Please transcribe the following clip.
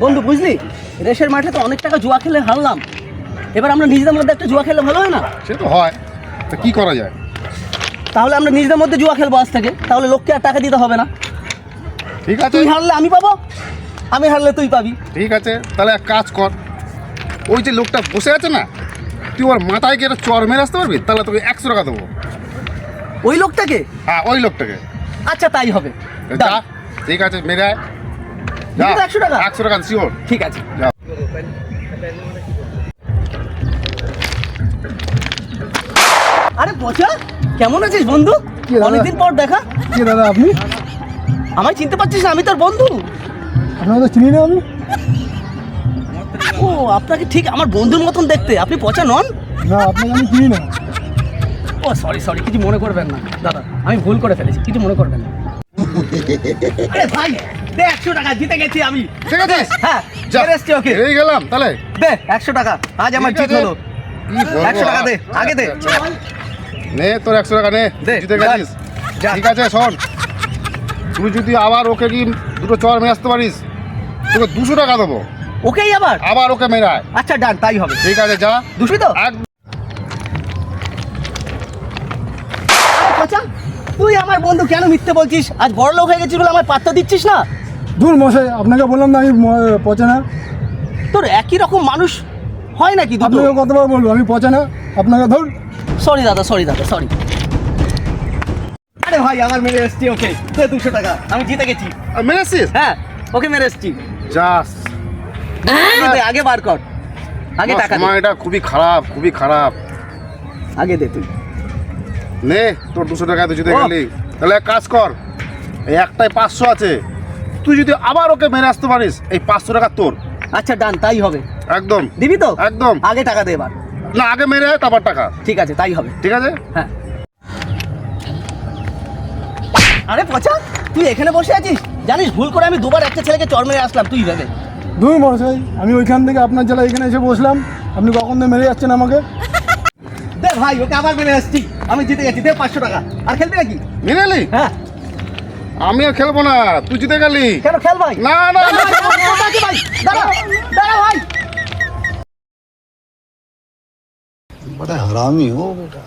বন্ধু বুঝলি? রেশের মাঠে তো অনেক টাকা জুয়া খেলে হারলাম। এবার আমরা নিজেদের মধ্যে একটা জুয়া খেললে ভালো হয় না? সে তো হয়। তা কি করা যায়? তাহলে আমরা নিজেদের মধ্যে জুয়া খেলব আজ থেকে। তাহলে লোককে আর টাকা দিতে হবে না। ঠিক আছে। তুই হারলে আমি পাবো? আমি হারলে তুই পাবি। ঠিক আছে। তাহলে এক কাজ কর। ওই যে লোকটা বসে আছে না তুই ওর মাথায় গিয়ে একটা চর মেরে আসতে পারবি? তাহলে তোকে একশো টাকা দেবো। ওই লোকটাকে? হ্যাঁ ওই লোকটাকে। আচ্ছা তাই হবে। যা ঠিক আছে মেরে আয়। 100 টাকা? একশো টাকা শিওর ঠিক আছে। আরে পচা কেমন আছিস বন্ধু? অনেকদিন পর দেখা। কে দাদা আপনি? আমায় চিনতে পারছিস না আমি তোর বন্ধু। আপনাকে তো চিনি না আমি। ও আপনাকে ঠিক আমার বন্ধুর মতন দেখতে। আপনি পচা নন? না আপনাকে আমি চিনি না। ও সরি সরি কিছু মনে করবেন না। দাদা আমি ভুল করে ফেলেছি কিছু মনে করবেন না। আরে ভাই দে একশো টাকা জিতে গেছি আমি। ঠিক আছে। হ্যাঁ চলে এসছি ওকে। এই গেলাম তাহলে। দে একশো টাকা আজ আমার জিত হলো। একশো টাকা দে আগে দে। আচ্ছা, আচ্ছা। নে তোর একশো টাকা নে। দে, জিতে গেছিস। ঠিক আছে শোন। তুই যদি আবার ওকে কি দুটো চর আসতে পারিস তোকে দুশো টাকা দেবো। ওকেই আবার? আবার ওকে মেরায়। আচ্ছা ডান তাই হবে। ঠিক আছে যা। দুশোই তো এক আরে পচা তুই আমার বন্ধু কেন মিথ্যে বলছিস? আজ বড় লোক হয়ে গেছিস বলে আমার পাত্তা দিচ্ছিস না? দূর মশাই আপনাকে বললাম না আমি পচে না। তোর একই রকম মানুষ হয় নাকি আপনাকে কতবার বলব আমি পচে না? আপনাকে ধর। সরি দাদা সরি দাদা সরি আরে ভাই আমার মেরে এসছি ওকে। দে দুশো টাকা আমি জিতে গেছি। মেরেছিস হ্যাঁ ওকে মেরে এসছি। যাস। আগে বার কর। আগে আমার টাকা সময়টা খুবই খারাপ খুবই খারাপ। আগে দে তুই। নে তোর দুশো টাকা তুই জিতে ও। গেলি তাহলে এক কাজ কর এই একটাই পাঁচশো আছে। তুই যদি আবার ওকে মেরে আসতে পারিস এই পাঁচশো টাকা তোর। আচ্ছা ডান তাই হবে। একদম। দিবি তো? একদম। আগে টাকা দে এবার। না আগে মেরে আয় তারপর টাকা। ঠিক আছে তাই হবে। ঠিক আছে? হ্যাঁ। আরে পচা তুই এখানে বসে আছিস? জানিস ভুল করে আমি দুবার একটা ছেলেকে চর মেরে আসলাম তুই ভেবে। দূর মশাই আমি ওইখান থেকে আপনার জেলা এখানে এসে বসলাম। আপনি কখন দিয়ে মেরে যাচ্ছেন আমাকে? দে ভাই ওকে আবার মেরে আসছি। আমি জিতে গেছি দে পাঁচশো টাকা। আর খেলবি নাকি? মেরে এলি? হ্যাঁ। আমি আর খেলব না তুই জিতে গেলি। কেন খেল ভাই? না না না। দাঁড়া ভাই বড় হারামি হো বেটা